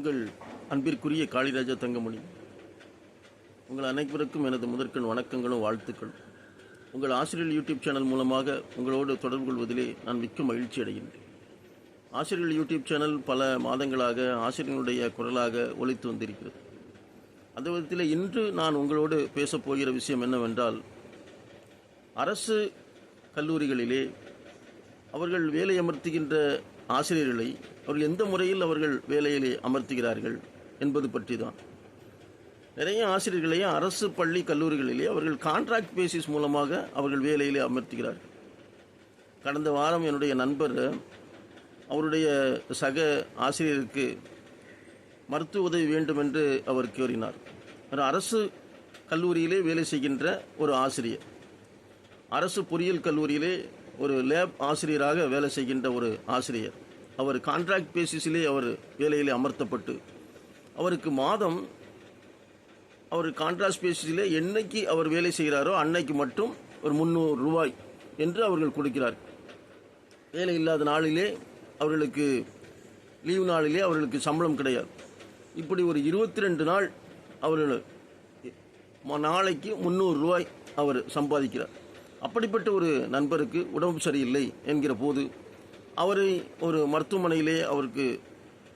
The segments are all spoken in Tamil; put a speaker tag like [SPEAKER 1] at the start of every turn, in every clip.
[SPEAKER 1] உங்கள் அன்பிற்குரிய காளிராஜா தங்கமணி உங்கள் அனைவருக்கும் எனது முதற்கண் வணக்கங்களும் வாழ்த்துக்களும். உங்கள் ஆசிரியர் யூடியூப் சேனல் மூலமாக உங்களோடு தொடர்பு கொள்வதிலே நான் மிக்க மகிழ்ச்சி அடைகின்றேன். ஆசிரியர் யூடியூப் சேனல் பல மாதங்களாக ஆசிரியர்களுடைய குரலாக ஒழித்து வந்திருக்கிறது. அந்த விதத்தில் இன்று நான் உங்களோடு பேசப் போகிற விஷயம் என்னவென்றால் அரசு கல்லூரிகளிலே அவர்கள் வேலை அமர்த்துகின்ற ஆசிரியர்களை அவர்கள் எந்த முறையில் அவர்கள் வேலையிலே அமர்த்துகிறார்கள் என்பது பற்றி தான் நிறைய ஆசிரியர்களை அரசு பள்ளி கல்லூரிகளிலே அவர்கள் கான்ட்ராக்ட் பேசிஸ் மூலமாக அவர்கள் வேலையிலே அமர்த்துகிறார்கள். கடந்த வாரம் என்னுடைய நண்பர் அவருடைய சக ஆசிரியருக்கு மருத்துவ உதவி வேண்டும் என்று அவர் கோரினார். ஒரு அரசு கல்லூரியிலே வேலை செய்கின்ற ஒரு ஆசிரியர். அரசு பொறியியல் கல்லூரியிலே ஒரு லேப் ஆசிரியராக வேலை செய்கின்ற ஒரு ஆசிரியர். அவர் கான்ட்ராக்ட் பேசிஸிலே அவர் வேலையிலே அமர்த்தப்பட்டு அவருக்கு மாதம் அவர் கான்ட்ராக்ட் பேசிஸிலே என்னைக்கு அவர் வேலை செய்கிறாரோ அன்னைக்கு மட்டும் ஒரு முந்நூறு ரூபாய் என்று அவர்கள் கொடுக்கிறார். வேலை இல்லாத நாளிலே அவர்களுக்கு லீவு நாளிலே அவர்களுக்கு சம்பளம் கிடையாது. இப்படி ஒரு இருபத்தி ரெண்டு நாள் அவர்கள் நாளைக்கு முந்நூறு ரூபாய் அவர் சம்பாதிக்கிறார். அப்படிப்பட்ட ஒரு நண்பருக்கு உடம்பு சரியில்லை என்கிற போது அவரை ஒரு மருத்துவமனையிலே அவருக்கு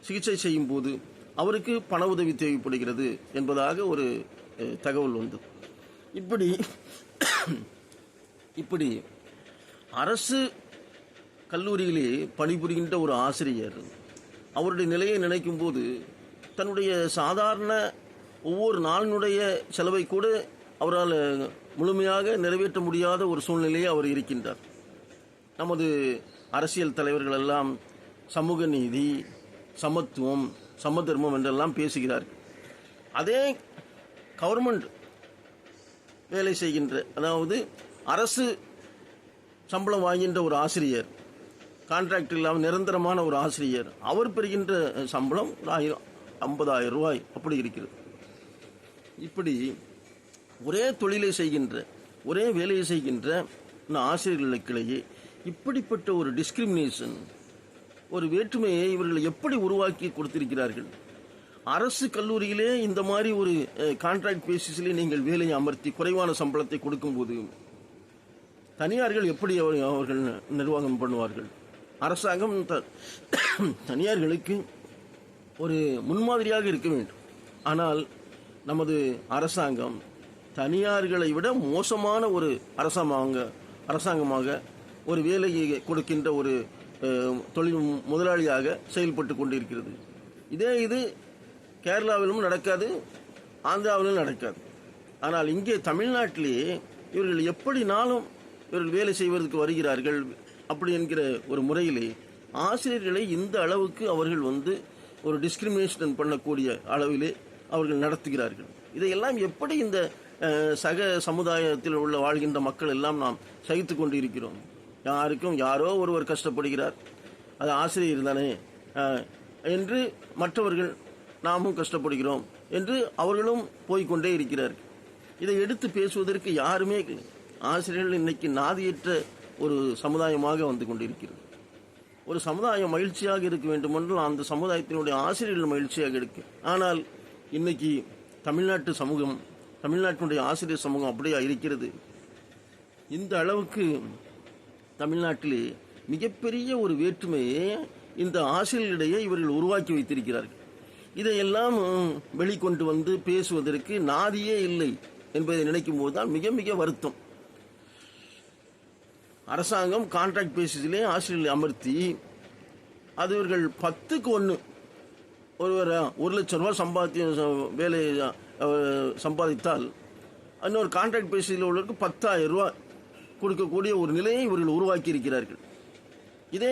[SPEAKER 1] சிகிச்சை செய்யும் போது அவருக்கு பண உதவி தேவைப்படுகிறது என்பதாக ஒரு தகவல் உண்டு. இப்படி இப்படி அரசு கல்லூரியிலே பணிபுரிகின்ற ஒரு ஆசிரியர் அவருடைய நிலையை நினைக்கும் போது தன்னுடைய சாதாரண ஒவ்வொரு நாளினுடைய செலவை கூட அவரால் முழுமையாக நிறைவேற்ற முடியாத ஒரு சூழ்நிலையை அவர் இருக்கின்றார். நமது அரசியல் தலைவர்கள் எல்லாம் சமூக நீதி சமத்துவம் சமதர்மம் என்றெல்லாம் பேசுகிறார்கள். அதே கவர்மெண்ட் வேலை செய்கின்ற அதாவது அரசு சம்பளம் வாங்கின்ற ஒரு ஆசிரியர் கான்ட்ராக்ட் இல்லாமல் நிரந்தரமான ஒரு ஆசிரியர் அவர் பெறுகின்ற சம்பளம் ஒரு ஆயிரம் ஐம்பதாயிரம் ரூபாய் அப்படி இருக்கிறது. இப்படி ஒரே தொழிலை செய்கின்ற ஒரே வேலையை செய்கின்ற இந்த ஆசிரியர்களுக்கிடையே இப்படிப்பட்ட ஒரு டிஸ்கிரிமினேஷன் ஒரு வேற்றுமையை இவர்கள் எப்படி உருவாக்கி கொடுத்திருக்கிறார்கள்? அரசு கல்லூரியிலே இந்த மாதிரி ஒரு கான்ட்ராக்ட் பேசிஸிலே நீங்கள் வேலையை அமர்த்தி குறைவான சம்பளத்தை கொடுக்கும்போது தனியார்கள் எப்படி அவர்கள் நிர்வாகம் பண்ணுவார்கள்? அரசாங்கம் த- தனியார்களுக்கு ஒரு முன்மாதிரியாக இருக்க வேண்டும். ஆனால் நமது அரசாங்கம் தனியார்களை விட மோசமான ஒரு அரசாங்க அரசாங்கமாக ஒரு வேலையை கொடுக்கின்ற ஒரு தொழில் முதலாளியாக செயல்பட்டு கொண்டிருக்கிறது. இதே இது கேரளாவிலும் நடக்காது ஆந்திராவிலும் நடக்காது. ஆனால் இங்கே தமிழ்நாட்டிலேயே இவர்கள் எப்படினாலும் இவர்கள் வேலை செய்வதற்கு வருகிறார்கள் அப்படி என்கிற ஒரு முறையிலே ஆசிரியர்களை இந்த அளவுக்கு அவர்கள் வந்து ஒரு டிஸ்கிரிமினேஷன் பண்ணக்கூடிய அளவிலே அவர்கள் நடத்துகிறார்கள். இதையெல்லாம் எப்படி இந்த சக சமுதாயத்தில் உள்ள வாழ்கின்ற மக்கள் எல்லாம் நாம் சகித்து கொண்டு இருக்கிறோம் யாருக்கும் யாரோ ஒருவர் கஷ்டப்படுகிறார். அது ஆசிரியர் தானே. என்று மற்றவர்கள் நாமும் கஷ்டப்படுகிறோம் என்று அவர்களும் போய்க்கொண்டே இருக்கிறார்கள். இதை எடுத்து பேசுவதற்கு யாருமே ஆசிரியர்கள் இன்னைக்கு நாதியற்ற ஒரு சமுதாயமாக வந்து கொண்டிருக்கிறது. ஒரு சமுதாயம் மகிழ்ச்சியாக இருக்க வேண்டுமென்றால் அந்த சமுதாயத்தினுடைய ஆசிரியர்கள் மகிழ்ச்சியாக இருக்கு. ஆனால் இன்னைக்கு தமிழ்நாட்டு சமூகம் தமிழ்நாட்டினுடைய ஆசிரியர் சமூகம் அப்படியே இருக்கிறது? இந்த அளவுக்கு தமிழ்நாட்டிலே மிகப்பெரிய ஒரு வேற்றுமையை இந்த ஆசிரியர்களிடையே இவர்கள் உருவாக்கி வைத்திருக்கிறார்கள். இதையெல்லாம் வெளிக்கொண்டு வந்து பேசுவதற்கு நாதியே இல்லை என்பதை நினைக்கும் போது தான் மிக மிக வருத்தம். அரசாங்கம் கான்ட்ராக்ட் பேசிஸிலே ஆசிரியர்களை அமர்த்தி அது இவர்கள் பத்துக்கு ஒன்று ஒருவர் ஒரு லட்சம் ரூபாய் சம்பாத்தியம் வேலை சம்பாதித்தால் இன்னொரு கான்ட்ராக்ட் பேசிஸில் உள்ளவருக்கு பத்தாயிரம் ரூபாய் கொடுக்கக்கூடிய ஒரு நிலையை இவர்கள் உருவாக்கி இருக்கிறார்கள் இதே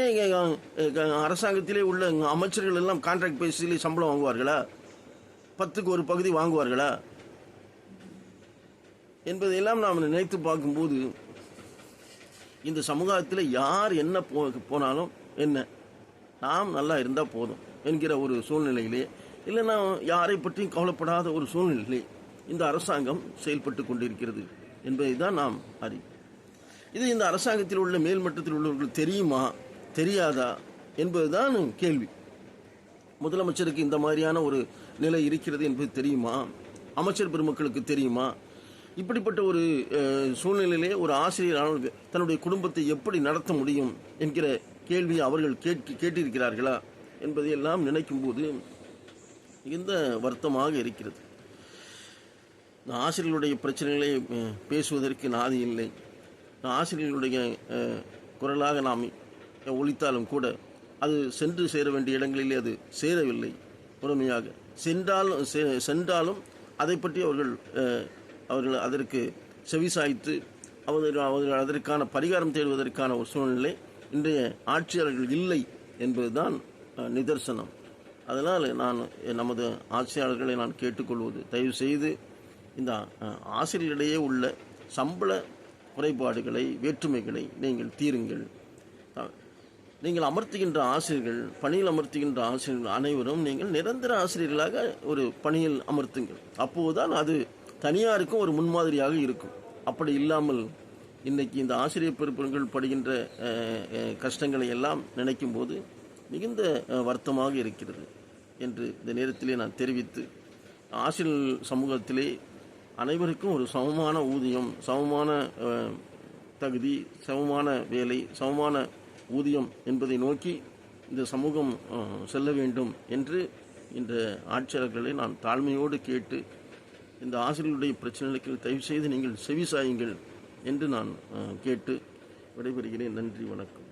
[SPEAKER 1] அரசாங்கத்திலே உள்ள அமைச்சர்கள் எல்லாம் கான்ட்ராக்ட் பேசிலே சம்பளம் வாங்குவார்களா? பத்துக்கு ஒரு பகுதி வாங்குவார்களா? என்பதையெல்லாம் நாம் நினைத்து பார்க்கும்போது இந்த சமுதாயத்தில் யார் என்ன போ போனாலும் என்ன நாம் நல்லா இருந்தால் போதும் என்கிற ஒரு சூழ்நிலையிலே இல்லைன்னா யாரை பற்றியும் கவலைப்படாத ஒரு சூழ்நிலையிலே இந்த அரசாங்கம் செயல்பட்டு கொண்டிருக்கிறது என்பதை தான் நாம் அறிவோம். இது இந்த அரசாங்கத்தில் உள்ள மேல்மட்டத்தில் உள்ளவர்கள் தெரியுமா? தெரியாதா? என்பதுதான் கேள்வி. முதலமைச்சருக்கு இந்த மாதிரியான ஒரு நிலை இருக்கிறது என்பது தெரியுமா? அமைச்சர் பெருமக்களுக்கு தெரியுமா? இப்படிப்பட்ட ஒரு சூழ்நிலையிலே ஒரு ஆசிரியரான தன்னுடைய குடும்பத்தை எப்படி நடத்த முடியும் என்கிற கேள்வியை அவர்கள் கேட்க கேட்டிருக்கிறார்களா என்பதையெல்லாம் நினைக்கும்போது மிகுந்த வருத்தமாக இருக்கிறது. ஆசிரியர்களுடைய பிரச்சனைகளை பேசுவதற்கு நாதி இல்லை ஆசிரியர்களுடைய குரலாக நாம் ஒழித்தாலும் கூட அது சென்று சேர வேண்டிய இடங்களிலே அது சேரவில்லை. முழுமையாக சென்றாலும் செ- சென்றாலும் அதை பற்றி அவர்கள் அவர்கள் அதற்கு செவிசாய்த்து அவர்கள் அவர்கள் அதற்கான பரிகாரம் தேடுவதற்கான ஒரு சூழ்நிலை இன்றைய ஆட்சியாளர்கள் இல்லை என்பதுதான் நிதர்சனம். அதனால் நான் நமது ஆட்சியாளர்களை நான் கேட்டுக்கொள்வது தயவு செய்து இந்த ஆசிரியர்களிடையே உள்ள சம்பள குறைபாடுகளை வேற்றுமைகளை நீங்கள் தீருங்கள். நீங்கள் அமர்த்துகின்ற ஆசிரியர்கள் பணியில் அமர்த்துகின்ற ஆசிரியர்கள் அனைவரும் நீங்கள் நிரந்தர ஆசிரியர்களாக ஒரு பணியில் அமர்த்துங்கள். அப்போதுதான் அது தனியாருக்கும் ஒரு முன்மாதிரியாக இருக்கும். அப்படி இல்லாமல் இன்றைக்கி இந்த ஆசிரியர் பெருப்பெண்கள் படுகின்ற கஷ்டங்களை எல்லாம் நினைக்கும் போது மிகுந்த வருத்தமாக இருக்கிறது என்று இந்த நேரத்திலே நான் தெரிவித்து ஆசிரியர் சமூகத்திலே அனைவருக்கும் ஒரு சமமான ஊதியம் சமமான தகுதி சமமான வேலை சமமான ஊதியம் என்பதை நோக்கி இந்த சமூகம் செல்ல வேண்டும் என்று இந்த ஆட்சியாளர்களை நான் தாழ்மையோடு கேட்டு இந்த ஆசிரியர்களுடைய பிரச்சனைகளுக்கு தயவு செய்து நீங்கள் செவி சாயுங்கள் என்று நான் கேட்டு விடைபெறுகிறேன். நன்றி வணக்கம்.